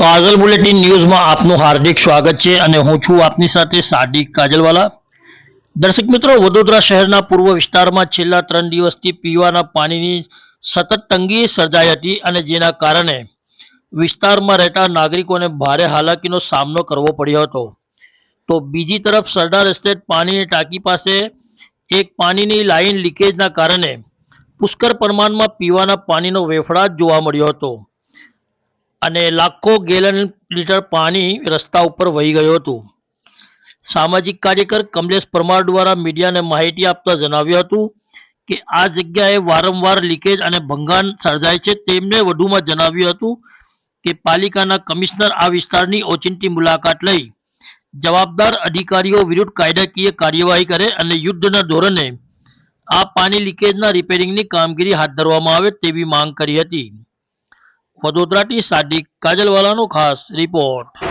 કાજલ bulletin ન્યૂઝમાં આપનું હાર્દિક સ્વાગત છે અને હું છું આપની સાથે સાદિક કાજલવાલા. દર્શક મિત્રો, વડોદરા શહેરના પૂર્વ વિસ્તારમાં છેલ્લા ત્રણ દિવસથી પીવાના પાણીની સતત તંગી સર્જાઈ હતી અને જેના કારણે વિસ્તારમાં રહેતા નાગરિકોને ભારે હાલાકીનો સામનો કરવો પડ્યો હતો. તો બીજી તરફ સરદાર એસ્ટેટ પાણીની ટાંકી પાસે એક પાણીની લાઈન લીકેજના કારણે પુષ્કળ પ્રમાણમાં પીવાના પાણીનો વેફડાટ જોવા મળ્યો હતો. અને લાખો ગેલન લીટર પાણી રસ્તા ઉપર વહી ગયું હતું. સામાજિક કાર્યકર કમલેશ પરમાર દ્વારા મીડિયાને માહિતી આપતા જણાવ્યું હતું કે આ જગ્યાએ વારંવાર લીકેજ અને ભંગાણ સર્જાય છે. તેમણે વધુમાં જણાવ્યું હતું કે પાલિકાના કમિશનર આ વિસ્તારની ઓચિંતી મુલાકાત લઈ જવાબદાર અધિકારીઓ વિરુદ્ધ કાયદાકીય કાર્યવાહી કરે અને યુદ્ધના ધોરણે આ પાણી લીકેજના રિપેરિંગની કામગીરી હાથ ધરવામાં આવે તેવી માંગ કરી હતી. વડોદરાથી સાદિક કાજલવાલાનો ખાસ રિપોર્ટ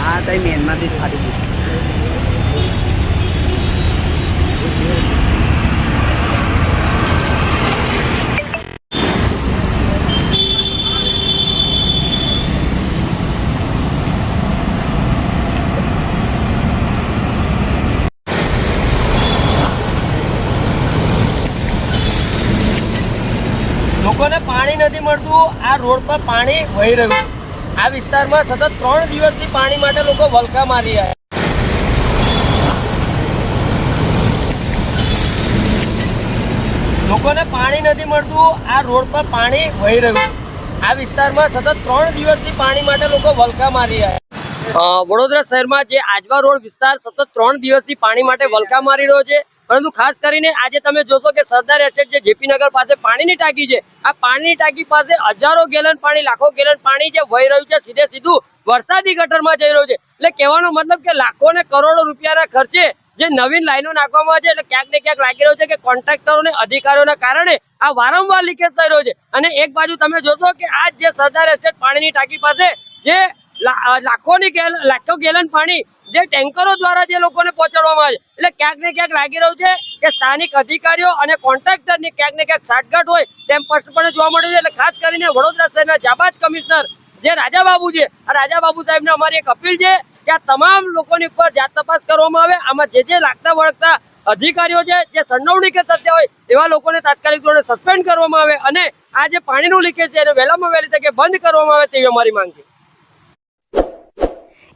હા મેનમાંથી જ ફાટી લોકોને પાણી નથી મળતું આ રોડ પર પાણી વહી રહ્યું. આ વિસ્તારમાં સતત ત્રણ દિવસથી પાણી માટે લોકો વલખા મારી રહ્યા લોકોને પાણી નથી મળતું, આ રોડ પર પાણી વહી રહ્યું આ વિસ્તારમાં સતત ત્રણ દિવસથી પાણી માટે લોકો વલખા મારી રહ્યા વડોદરા શહેરમાં જે આજવા રોડ વિસ્તાર સતત ત્રણ દિવસથી પાણી માટે વલખા મારી રહ્યો છે. પરંતુ ખાસ કરીને આજે તમે જોશો કે સરદાર એસ્ટેટ જે જેપીનગર પાસે પાણીની ટાંકી છે, આ પાણીની ટાંકી પાસે હજારો ગેલન પાણી, લાખો ગેલન પાણી જે વહી રહ્યું છે, સીધે સીધું વરસાદી ગટરમાં જઈ રહ્યું છે. એટલે કહેવાનો મતલબ કે લાખો ને કરોડો રૂપિયાના ખર્ચે જે નવીન લાઈનો નાખવામાં આવે છે, એટલે ક્યાંક ને ક્યાંક લાગી રહ્યું છે કે કોન્ટ્રાક્ટરો અધિકારીઓના કારણે આ વારંવાર લીકેજ થઈ રહ્યો છે. અને એક બાજુ તમે જોશો કે આજ જે સરદાર એસ્ટેટ પાણીની ટાંકી પાસે જે લાખોની ગેલ લાખો ગેલન પાણી જે ટેન્કરો દ્વારા જે લોકોને પહોંચાડવામાં આવે એટલે ક્યાંક ને ક્યાંક લાગી રહ્યું છે કે સ્થાનિક અધિકારીઓ અને કોન્ટ્રાક્ટરની ક્યાંક ને ક્યાંક સાટગાંઠ હોય તેમ સ્પષ્ટપણે જોવા મળે છે. એટલે ખાસ કરીને વડોદરા શહેરના જાબાજ કમિશનર જે રાજાબાબુ છે, આ રાજાબાબુ સાહેબને અમારી એક અપીલ છે કે આ તમામ લોકોની ઉપર જાત તપાસ કરવામાં આવે. આમાં જે જે લાગતા વળગતા અધિકારીઓ છે, જે સંડોવણી કે સત્ય હોય, એવા લોકોને તાત્કાલિક ધોરણે સસ્પેન્ડ કરવામાં આવે અને આ જે પાણીનું લીકેજ છે એને વહેલામાં વહેલી તકે બંધ કરવામાં આવે તેવી અમારી માંગ છે.